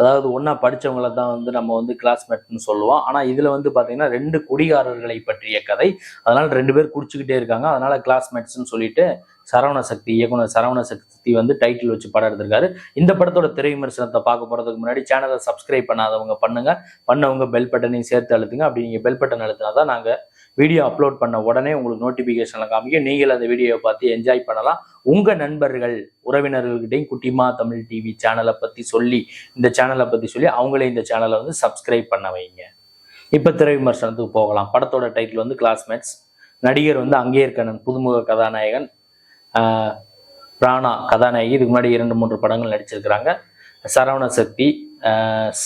அதாவது ஒன்றா படித்தவங்கள தான் வந்து நம்ம வந்து கிளாஸ்மேட்னு சொல்லுவோம். ஆனால் இதில் வந்து பார்த்தீங்கன்னா ரெண்டு குடிகாரர்களை பற்றிய கதை. அதனால் ரெண்டு பேர் குடிச்சுக்கிட்டே இருக்காங்க. அதனால் கிளாஸ்மேட்ஸ்னு சொல்லிட்டு சரவண சக்தி இயக்குனர் சரவண சக்தி வந்து டைட்டில் வச்சு படம் எடுத்திருக்காரு. இந்த படத்தோட திரை விமர்சனத்தை பார்க்க போகிறதுக்கு முன்னாடி சேனலை சப்ஸ்கிரைப் பண்ணாதவங்க பண்ணுங்க. பண்ணவங்க பெல் பட்டனையும் சேர்த்து அழுத்துங்க. அப்படி நீங்கள் பெல் பட்டன் அழுத்தினா தான் நாங்கள் வீடியோ அப்லோட் பண்ண உடனே உங்களுக்கு நோட்டிஃபிகேஷனில் காமிக்கும். நீங்கள் அந்த வீடியோவை பார்த்து என்ஜாய் பண்ணலாம். உங்கள் நண்பர்கள் உறவினர்கள்கிட்டையும் குட்டிமா தமிழ் டிவி சேனலை பற்றி சொல்லி இந்த சேனலை பற்றி சொல்லி அவங்களே இந்த சேனலை வந்து சப்ஸ்கிரைப் பண்ண வைங்க. இப்போ திரை விமர்சனத்துக்கு போகலாம். படத்தோட டைட்டில் வந்து கிளாஸ்மேட்ஸ் நடிகர் வந்து அங்கேயர்கண்ணன் புதுமுக கதாநாயகன் பிராணா கதாநாயகி. இதுக்கு முன்னாடி இரண்டு மூன்று படங்கள் நடிச்சிருக்கிறாங்க. சரவண சக்தி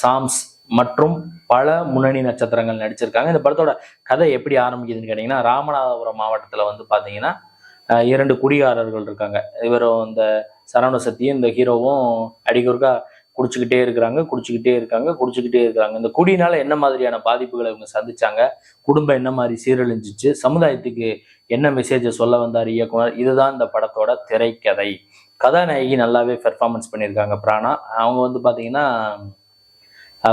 சாம்ஸ் மற்றும் பல முன்னணி நட்சத்திரங்கள் நடிச்சிருக்காங்க. இந்த படத்தோட கதை எப்படி ஆரம்பிக்குதுன்னு கேட்டிங்கன்னா ராமநாதபுரம் மாவட்டத்தில் வந்து பார்த்தீங்கன்னா இரண்டு குடிகாரர்கள் இருக்காங்க. இவரும் இந்த சரவண சக்தியும் இந்த ஹீரோவும் அடிக்கொருக்கா குடிச்சுக்கிட்டே இருக்கிறாங்க குடிச்சுக்கிட்டே இருக்காங்க குடிச்சுக்கிட்டே இருக்காங்க இந்த குடினால என்ன மாதிரியான பாதிப்புகளை இவங்க சந்திச்சாங்க குடும்பம் என்ன மாதிரி சீரழிஞ்சிச்சு சமுதாயத்துக்கு என்ன மெசேஜை சொல்ல வந்தார் இயக்குனர் இதுதான் இந்த படத்தோட திரைக்கதை. கதாநாயகி நல்லாவே பெர்ஃபார்மன்ஸ் பண்ணியிருக்காங்க பிராணா. அவங்க வந்து பார்த்தீங்கன்னா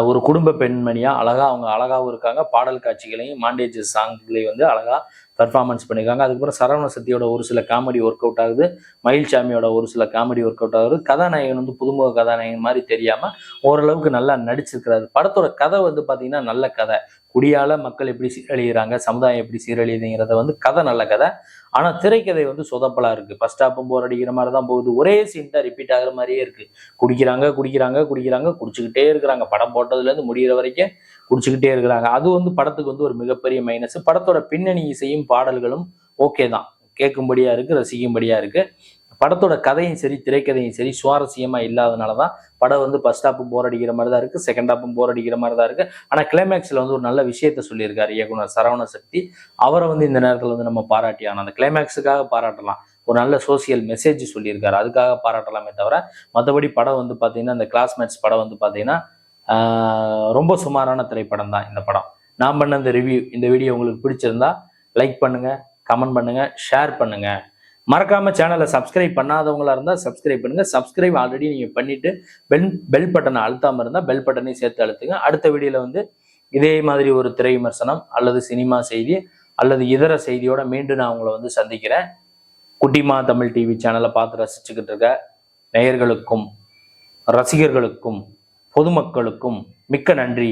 ஒரு குடும்ப பெண்மணியாக அழகாக அவங்க அழகாகவும் இருக்காங்க. பாடல் காட்சிகளையும் மாண்டேஜ் சாங்லேயும் வந்து அழகாக பர்ஃபார்மன்ஸ் பண்ணியிருக்காங்க. அதுக்கப்புறம் சரவண சக்தியோட ஒரு சில காமெடி ஒர்க் அவுட் ஆகுது மயில்சாமியோட ஒரு சில காமெடி ஒர்க் அவுட் ஆகுது கதாநாயகன் வந்து புதுமுக கதாநாயகன் மாதிரி தெரியாமல் ஓரளவுக்கு நல்லா நடிச்சிருக்கிறாரு. படத்தோட கதை வந்து பார்த்தீங்கன்னா நல்ல கதை. குடியால மக்கள் எப்படி சீரழிகிறாங்க சமுதாயம் எப்படி சீரழியுதுங்கிறத வந்து கதை நல்ல கதை. ஆனால் திரைக்கதை வந்து சொதப்பலா இருக்கு. பஸ் ஸ்டாப்பும் போர் அடிக்கிற மாதிரி தான் போகுது. ஒரே சீன் தான் ரிப்பீட் ஆகிற மாதிரியே இருக்கு. குடிக்கிறாங்க குடிக்கிறாங்க குடிக்கிறாங்க குடிச்சுக்கிட்டே இருக்கிறாங்க. படம் போட்டதுலேருந்து முடிகிற வரைக்கும் குடிச்சுக்கிட்டே இருக்கிறாங்க. அது வந்து படத்துக்கு வந்து ஒரு மிகப்பெரிய மைனஸ் படத்தோட பின்னணி இசையும் பாடல்களும் ஓகே தான். கேட்கும்படியா இருக்கு ரசிக்கும்படியா இருக்கு. படத்தோட கதையும் சரி திரைக்கதையும் சரி சுவாரஸ்யமா இல்லாதனால தான் படம் வந்து ஃபர்ஸ்ட் ஹாப்பும் போர் அடிக்கிற மாதிரி தான் இருக்கு செகண்ட் ஹாப்பும் போர் அடிக்கிற மாதிரி தான் இருக்கு. ஆனா கிளைமேக்ஸ்ல வந்து ஒரு நல்ல விஷயத்த சொல்லியிருக்காரு இயக்குனர் சரவண சக்தி அவரை வந்து இந்த நேரத்துல வந்து நம்ம பாராட்டி ஆனால் அந்த கிளைமேக்ஸுக்காக பாராட்டலாம். ஒரு நல்ல சோசியல் மெசேஜ் சொல்லியிருக்காரு. அதுக்காக பாராட்டலாமே தவிர மற்றபடி படம் வந்து பார்த்தீங்கன்னா இந்த கிளாஸ்மேட்ஸ் படம் வந்து பார்த்தீங்கன்னா ரொம்ப சுமாரான திரைப்படம் தான் இந்த படம். நான் பண்ண இந்த ரிவ்யூ இந்த வீடியோ உங்களுக்கு பிடிச்சிருந்தா லைக் பண்ணுங்க கமெண்ட் பண்ணுங்க ஷேர் பண்ணுங்க. மறக்காம சேனலை சப்ஸ்கிரைப் பண்ணாதவங்களா இருந்தா சப்ஸ்கிரைப் பண்ணுங்க. சப்ஸ்கிரைப் ஆல்ரெடி நீங்க பண்ணிட்டு பெல் பெல் பட்டனை அழுத்தாம இருந்தா பெல் பட்டனையும் சேர்த்து அழுத்துங்க. அடுத்த வீடியோல வந்து இதே மாதிரி ஒரு திரை விமர்சனம் அல்லது சினிமா செய்தி அல்லது இதர செய்தியோட மீண்டும் நான் உங்களை வந்து சந்திக்கிறேன். குட்டிமா தமிழ் டிவி சேனலை பார்த்து ரசிச்சுக்கிட்டு இருக்க நேயர்களுக்கும் ரசிகர்களுக்கும் பொதுமக்களுக்கும் மிக்க நன்றி.